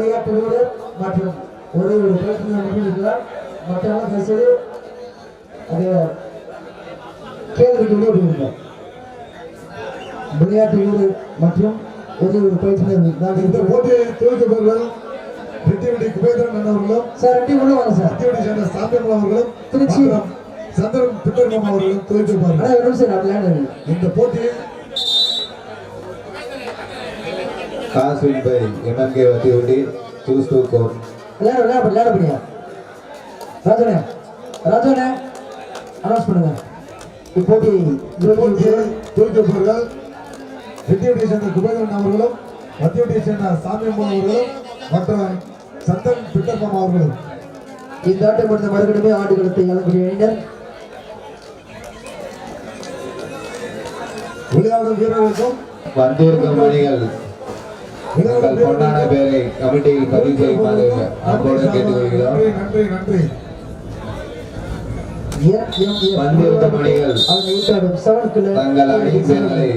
விளையாட்டு வீரர் மற்றும் ஒரு ஒரு பேட்டில் அனுப்பியிருக்கிறார் மற்றவங்க பேசுவது அது கேள்விக்கு விடைபெறுகிறோம் விளையாட்டு வீரர் மற்றும் ஒரு ஒரு பயிற்சியினர் நான் இந்த போட்டியை துவக்கப்பவர்கள் ரெட்டிவெட்டி குபேந்திரன் அண்ணவர்களும் சார் ரெண்டு உள்ள வாங்க சார். மத்தியவெட்டி சேர்ந்த சாந்தம் அவர்களும் திருச்சி. சந்திரன் அவர்களும் இந்த போட்டியை MMK Vativudi, choose to court. விளையாட விளையாட விளையாட முடியா ராஜனே ராஜனே. அனௌன்ஸ் பண்ணுங்க. இப்போட்டி போட்டியை துவக்கப்பவர்கள் ரெட்டிவெட்டியை சேர்ந்த குபேந்திரன் அவர்களும் மத்தியவெட்டியை சேர்ந்த சாமியம்மன் அவர்களும் மற்றும் சந்தன் பிட்டர்மம் அவர்களும். இந்த ஆட்டம் முடிந்த ஆடுகளத்தை இழக்கூடிய விளையாடும் வீரர்களுக்கும் விளையாடும் உங்கள் பொன்னான பேரை கமிட்டியில் பதிவு செய்யுமாறு அன்போடு கேட்டுக்கொள்கிறோம். நன்றி நன்றி நன்றி வந்திருக்கும் தங்கள் அணி பெயர்களை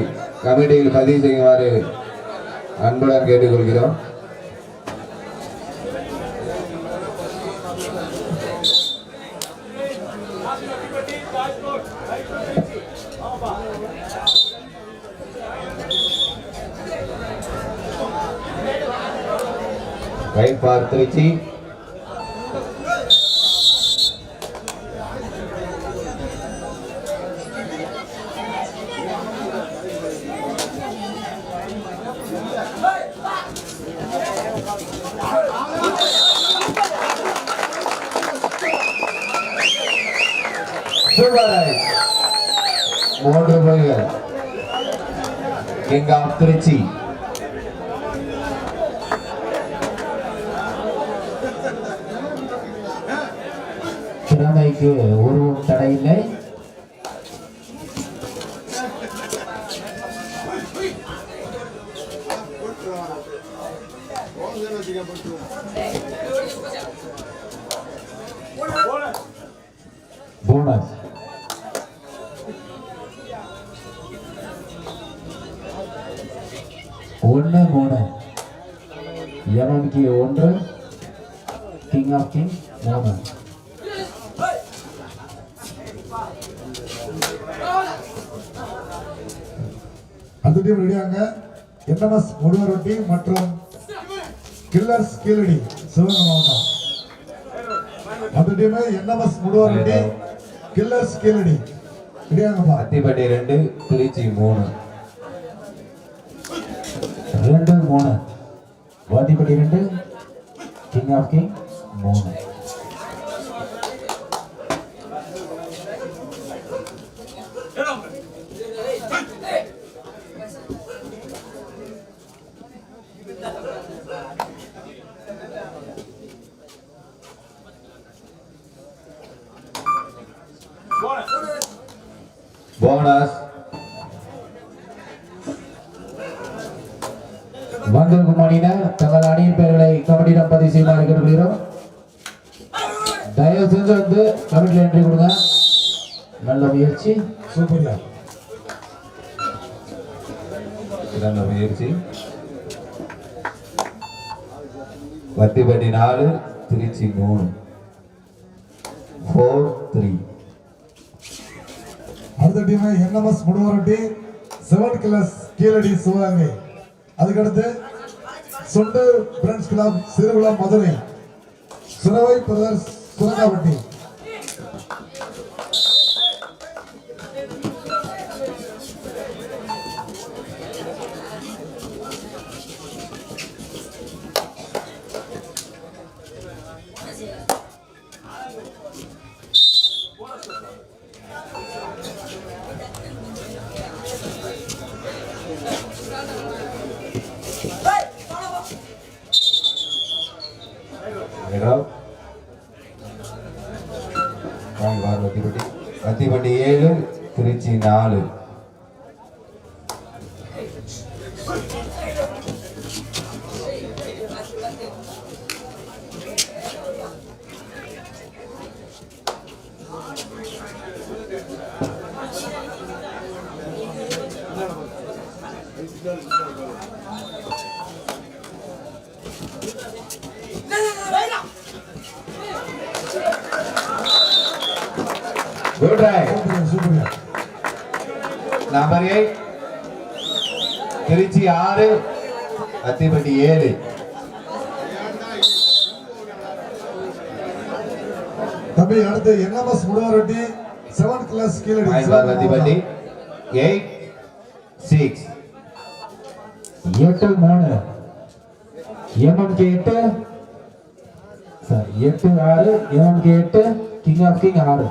கமிட்டியில் பதிவு செய்யுமாறு அன்புடன் கேட்டுக்கொள்கிறோம். ரைட் பார் திருச்சி சூப்பர் மூன்று புள்ளிகள் கிங் ஆஃப் திருச்சி திறமைக்கு உருவம் தடையில்லை போனஸ் ஒன்று மூணு. எம்எம்கே ஒன்று. அந்த டீம் ரெடியாங்க என்எம்எஸ் முடுவரொட்டி மற்றும் கில்லர்ஸ் கீழடி சிவகங்கை மாவட்டம். அந்த டீம் என்எம்எஸ் முடுவரொட்டி கில்லர்ஸ் கீழடி. ரெடியாங்கப்பா அத்திப்பட்டி ரெண்டு திருச்சி மூணு. ரெண்டு மூணு. வாத்திப்பட்டி ரெண்டு கிங் ஆஃப் கிங் மூணு. போனஸ் வந்திருக்கும் அணியினர் தங்கள் அணியின் பெயர்களை கமிட்டியிடம் பதிவு செய்யுமாறு கேட்டுக்கொள்கிறோம். தயவு செஞ்சு வந்து கமிட்டியில் என்ட்ரி கொடுங்க. நல்ல முயற்சி. சூப்பர்யா சிறந்த முயற்சி. வத்திப்பட்டி நாலு திருச்சி மூணு. ஃபோர் த்ரீ அடுத்த டீம் என்எம்எஸ் முடுவரொட்டி செவன் கிளாஸ் கீழடி சிவகங்கை அதுக்கடுத்து சொண்டு friends club Sirukulam Madurai சுரவை brothers Surangapatti Thank you. Vathipatti ஏழு திருச்சி நாலு. Good try. Number eight. Trichy ஆறு அத்திப்பட்டி ஏழு தம்பி அடுத்து என்எம்எஸ் முடவரட்டி செவன்த் கிளாஸ் கீழே அத்திப்பட்டி எயிட் சிக்ஸ் எட்டு மூணு. எம்எம்கே எட்டு. சார் எட்டு ஆறு. எம்எம்கே எட்டு. கிங் ஆஃப் கிங் ஆறு.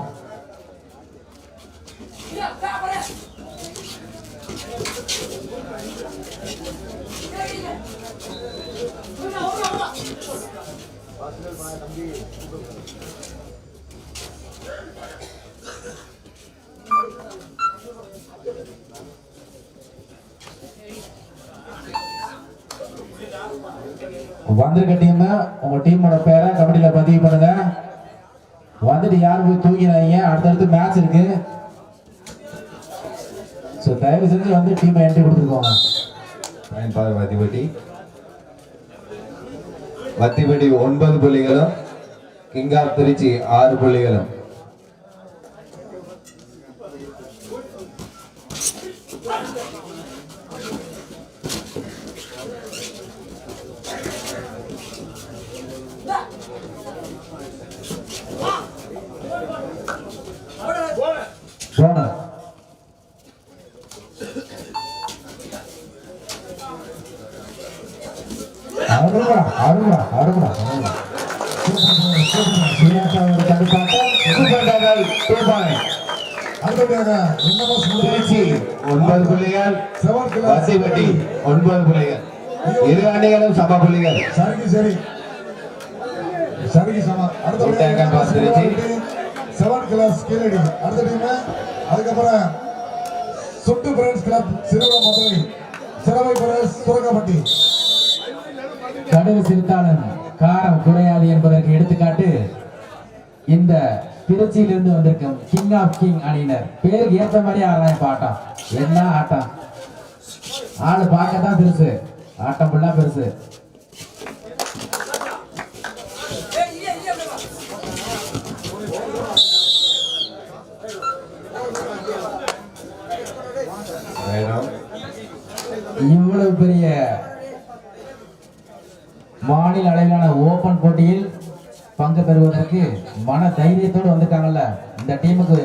வந்திருக்க டீம். உங்க டீமோட பேரை கபடியில பதிவு பண்ணுங்க. வந்துட்டு யாரும் போய் தூங்கினாங்க? அடுத்தடுத்து மேட்ச் இருக்கு. ஸோ தயவு செஞ்சு வந்து டீமை என்ட்ரி கொடுத்துருக்கோங்க ஐந்தாறு வத்திப்பட்டி வத்திப்பட்டி ஒன்பது புள்ளிகளும் கிங் ஆஃப் திருச்சி ஆறு புள்ளிகளும். திருச்சி ஒன்பது புள்ளிகள் செவன்த் கிளாஸ் வத்திப்பட்டி ஒன்பது புள்ளிகள். இரு அணிகளும் சம புள்ளிகள். சரிக்கு சரி. சரிக்கு சமம் விட்டாங்க pass Trichy. Seven class Keezhadi அடுத்த டீம் அதுக்கப்புறம் சுட்டு பிரான்ஸ் கிளப் சிறுவ மதுரை. சிறவை பிரதேஷ் துறக்கப்பட்டி கடுகு சிறுத்தாளன் காரம் குறையாது என்பதற்கு எடுத்துக்காட்டு இந்த திருச்சியிலிருந்து வந்திருக்கும் கிங் ஆஃப் கிங் அணியினர். பேருக்கு ஏற்ற மாதிரி ஆடுறாங்க இப்ப ஆட்டம் என்ன ஆட்டம்? ஆளு பார்க்க தான் பெருசு. ஆட்டம் ஃபுல்லா பெருசு. இவ்வளவு பெரிய மாநில அளவிலான ஓபன் போட்டியில் பங்கு பெறுவதற்கு மன தைரியத்தோடு வந்திருக்காங்கல்ல. இந்த டீமுக்கு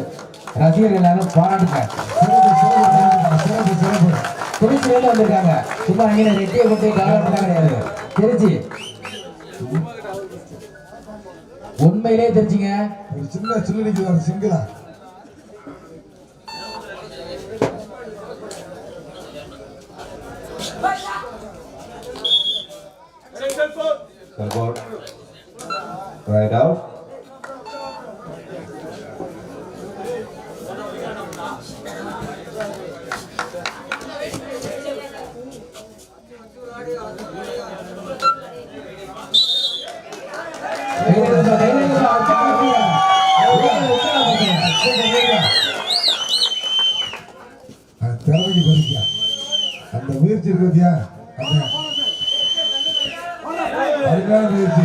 ரசிகர்கள் எல்லாரும் பாராட்டுங்க. சிறப்பு சிறப்பு திருச்சியில வந்திருக்காங்க. சும்மா ரெட்டியை கொண்டு கிடையாது. திருச்சி. உண்மையிலே தெரிஞ்சுங்க ஒரு சின்ன சில்லடிக்கு ஒரு சிங்கிளா? அந்த முயற்சி இருக்கு பாத்தியா? அருமையான முயற்சி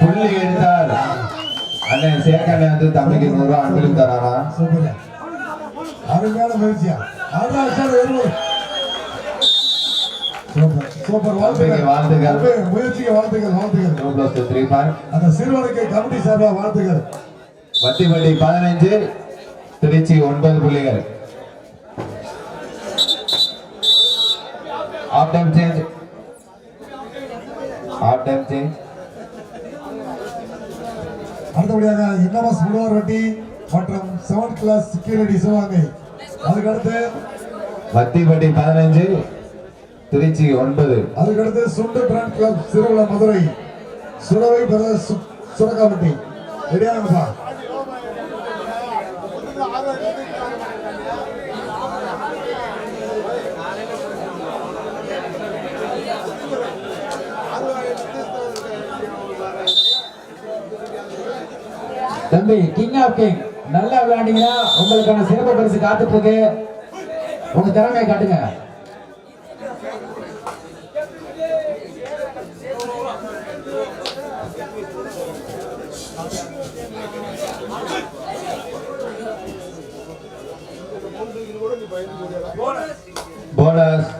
புள்ளி எடுத்தால் அண்ணன் சேகண்ண வந்து தம்பிக்கு நூறு ரூபா அன்பளிப்பு தரானா சூப்பர். அருமையான முயற்சியா அதான் சார் வருவோம் சூப்பர். சூப்பர். வாழ்த்துக்கள். வாழ்த்துக்கள். வாழ்த்துக்கள் முயற்சிக்கு வாழ்த்துக்கள் வாழ்த்துக்கள். Two plus two three point அந்த சிறுவனுக்கு கமிட்டி சார்பாக வாழ்த்துக்கள். வத்திப்பட்டி பதினஞ்சு திருச்சி ஒன்பது புள்ளிகள். Off time change off time change அடுத்தபடியாக என்எம்எஸ் முழுவர் வட்டி மற்றும் செவன்த் கிளாஸ் கீழடி சிவகங்கை அதுக்கடுத்து வத்திப்பட்டி பதினஞ்சு திருச்சி ஒன்பது. அதுக்கடுத்து சுண்டு பிராண்ட் கிளப் சிறுவல மதுரை. சுரவை பிரதேஷ் சு- சுரக்காப்பட்டி. தம்பி கிங் ஆஃப் கிங் நல்லா விளையாண்டீங்கன்னா உங்களுக்கான சிறப்பு பரிசு காத்துட்டு இருக்கு உங்க திறமையை காட்டுங்க. போனஸ்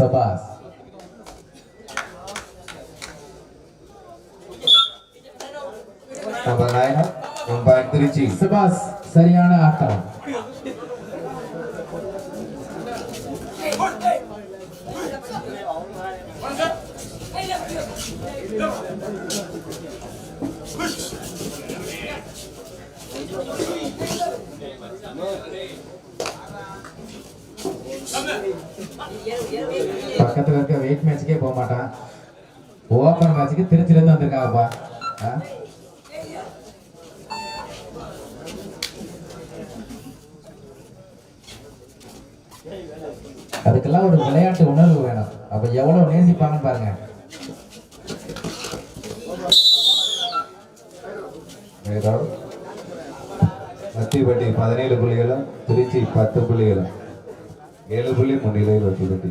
சபாஸ் number nine one point Trichy சபாஸ் பக்கத்துல இருக்க வெயிட் மேட்ச்சுக்கே போக மாட்டான். ஓப்பன் மேட்ச்சுக்கு திருச்சில இருந்து வந்திருக்காங்கப்பா அதுக்கெல்லாம் ஒரு விளையாட்டு உணர்வு வேணும். அப்ப எவ்வளவு நேசிப்பாங்கன்னு பாருங்க. பதினேழு புள்ளிகளும் திருச்சி பத்து புள்ளிகளும். ஏழு புள்ளி முன்னிலையில் வச்சுப்பட்டி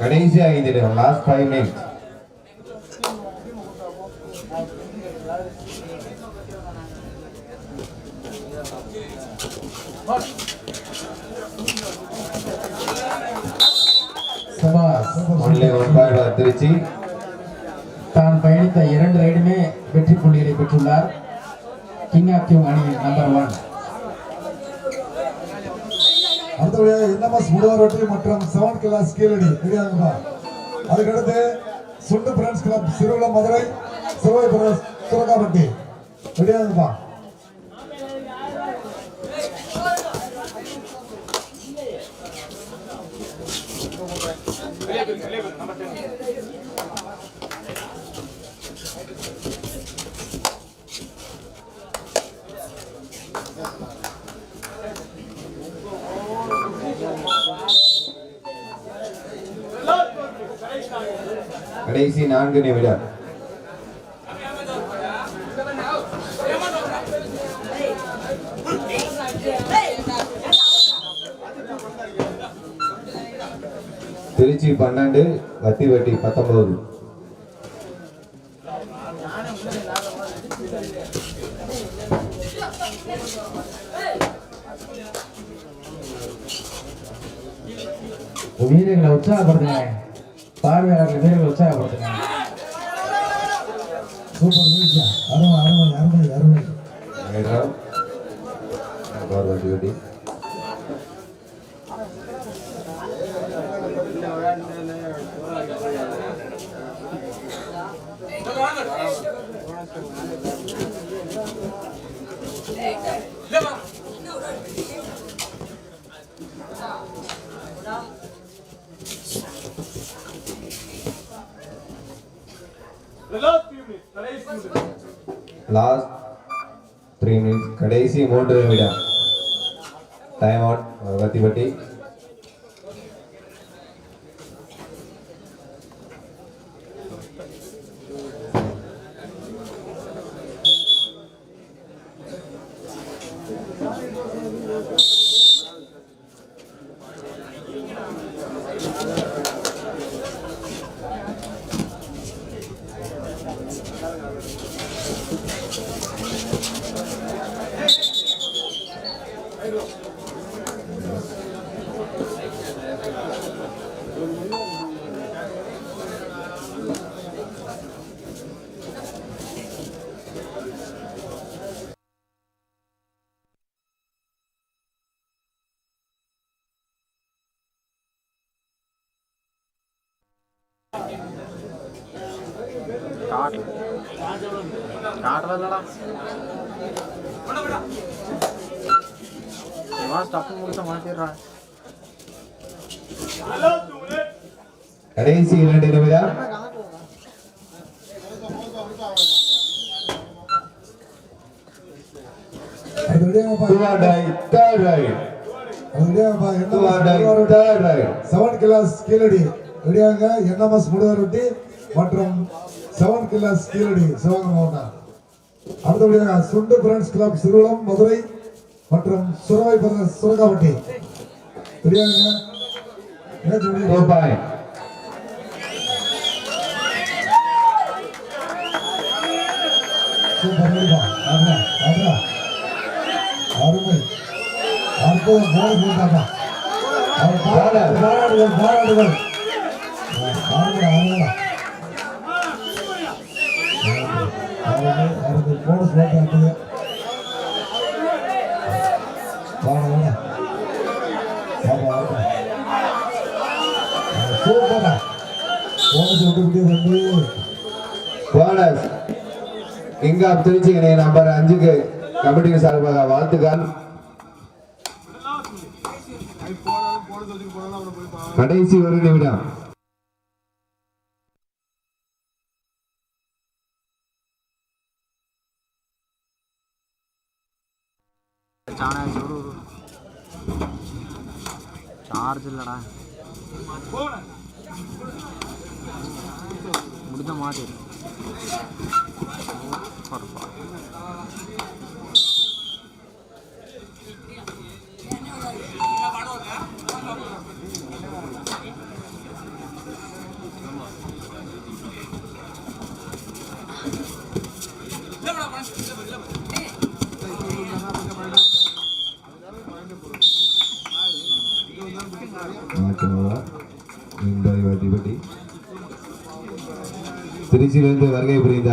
கடைசி ஐந்து நிமிடம் லாஸ்ட் ஃபைவ் மினிட்ஸ் திருச்சி. தான் பயணித்த இரண்டு ரைடுமே வெற்றி புள்ளிகளை பெற்றுள்ளார். கிங் ஆஃப் கிங் அணியின் நம்பர் ஒன் அடுத்தபடியாக என்எம்எஸ் முடுவாரோட்டி மற்றும் செவன் கிளாஸ் கீழடி. தெரியாதுங்களா அதுக்கடுத்து சுண்டு ஃப்ரெண்ட்ஸ் கிளப் சிறுகுளம் மதுரை சிறுவை பிரதேஷ் சுரக்காப்பட்டி. தெரியாதுப்பா கடைசி நான்கு நிமிடம் திருச்சி பன்னெண்டு வத்திவட்டி பத்தொன்பது. வீரர்களை உற்சாகப்படுத்துங்க. வத்திவட்டி லாஸ்ட் த்ரீ மினிட்ஸ் கடைசி மூன்று நிமிடம். प्रतिवटी கடைசி இரண்டு நிமிடம். செவன் கிளாஸ் கீழடி ரெடியாக என்எம்எஸ் முடுவரொட்டி மற்றும் செவன் கிளாஸ் கீழடி சிவகங்கை மாவட்டம் அடுத்தபடியாக சுண்டு பிரான்ஸ் கிளப் சிறுவளம் மதுரை மற்றும் சுரவை பிரதேச சுரகாவட்டி ரெடியாங்க மேட்ச் டூ முடியுது. பாயிண்ட் சூப்பர் ரெடிப்பா ஆமா ஆமா அருமை. அற்புதம் போல் பாராடுகள் பாராடுகள் அருமை அருமை போனஸ் போட்டாங்க சூப்பரா போனஸ் விட்டு போனஸ் திருச்சி இணைய நம்பர் அஞ்சுக்கு கமிட்டி சார்பாக வாழ்த்துக்கள். கடைசி ஒரு நிமிடம். சாணா சுடு சார்ஜ் இல்லைடா. முடிஞ்ச மாதிரி. சூப்பர்ப்பா திருச்சியிலிருந்து வருகை புரிந்த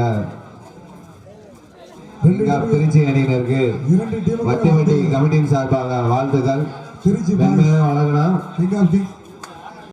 கிங் ஆஃப் திருச்சி அணியினருக்கு மத்தியவட்டி கமிட்டியின் சார்பாக வாழ்த்துக்கள். திருச்சி மென்மேலும்